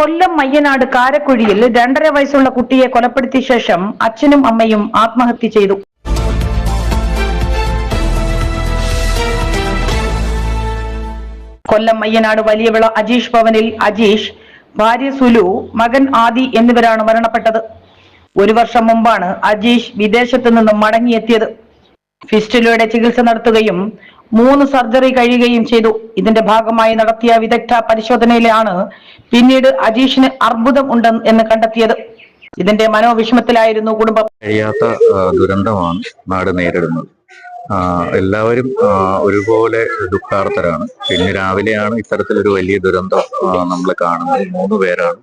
കൊല്ലം മയ്യനാട് കാരക്കുഴിയിൽ രണ്ടര വയസ്സുള്ള കുട്ടിയെ കൊലപ്പെടുത്തിയ ശേഷം അച്ഛനും അമ്മയും ആത്മഹത്യ ചെയ്തു. കൊല്ലം മയ്യനാട് വലിയവിള അജീഷ് ഭവനിൽ അജീഷ് ഭാര്യ സുലു മകൻ ആദി എന്നിവരാണ് മരണപ്പെട്ടത്. ഒരു വർഷം മുമ്പാണ് അജീഷ് വിദേശത്ത് നിന്നും മടങ്ങിയെത്തിയത്. ഫിസ്റ്റുലയുടെ ചികിത്സ നടത്തുകയും മൂന്ന് സർജറി കഴിയുകയും ചെയ്തു. ഇതിന്റെ ഭാഗമായി നടത്തിയ വിദഗ്ധ പരിശോധനയിലാണ് പിന്നീട് അജീഷിന് അർബുദം ഉണ്ടെന്ന് എന്ന് കണ്ടെത്തിയത്. ഇതിന്റെ മനോവിഷമത്തിലായിരുന്നു കുടുംബം. കഴിയാത്ത ദുരന്തമാണ് നാട് നേരിടുന്നത്. എല്ലാവരും ഒരുപോലെ ദുഃഖാർത്ഥരാണ് പിന്നെ രാവിലെയാണ് ഇത്തരത്തിലൊരു വലിയ ദുരന്തം നമ്മൾ കാണുന്നത്. മൂന്ന് പേരാണ്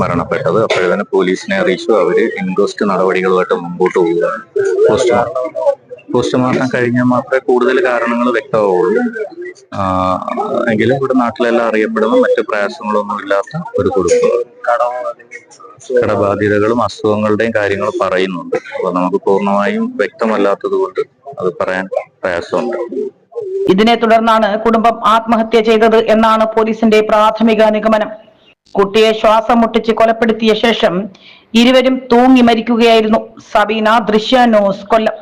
മരണപ്പെട്ടത്. അപ്പോഴതിന് പോലീസിനെ അറിയിച്ചു. അവർ ഇൻക്വസ്റ്റ് നടപടികളുമായിട്ട് മുമ്പോട്ട് പോവുകയാണ്. പോസ്റ്റ്മോർട്ടം. പോസ്റ്റ്മോർട്ടം കഴിഞ്ഞാൽ മാത്രമേ കൂടുതൽ കാരണങ്ങൾ വ്യക്തമാവുള്ളൂ. എങ്കിലും ഇവിടെ നാട്ടിലെല്ലാം അറിയപ്പെടുന്ന മറ്റ് പ്രയാസങ്ങളൊന്നും ഇല്ലാത്ത ഒരു കുടുംബം. കടബാധ്യതകളും അസുഖങ്ങളുടെയും കാര്യങ്ങൾ പറയുന്നുണ്ട്. അപ്പൊ നമുക്ക് പൂർണമായും വ്യക്തമല്ലാത്തത് കൊണ്ട് അത് പറയാൻ പ്രയാസമുണ്ട്. ഇതിനെ തുടർന്നാണ് കുടുംബം ആത്മഹത്യ ചെയ്തത് എന്നാണ് പോലീസിന്റെ പ്രാഥമിക നിഗമനം. കുട്ടിയെ ശ്വാസം മുട്ടിച്ച് കൊലപ്പെടുത്തിയ ശേഷം ഇരുവരും തൂങ്ങി മരിക്കുകയായിരുന്നു. സബീന ദൃശ്യ ന്യൂസ് കൊല്ലം.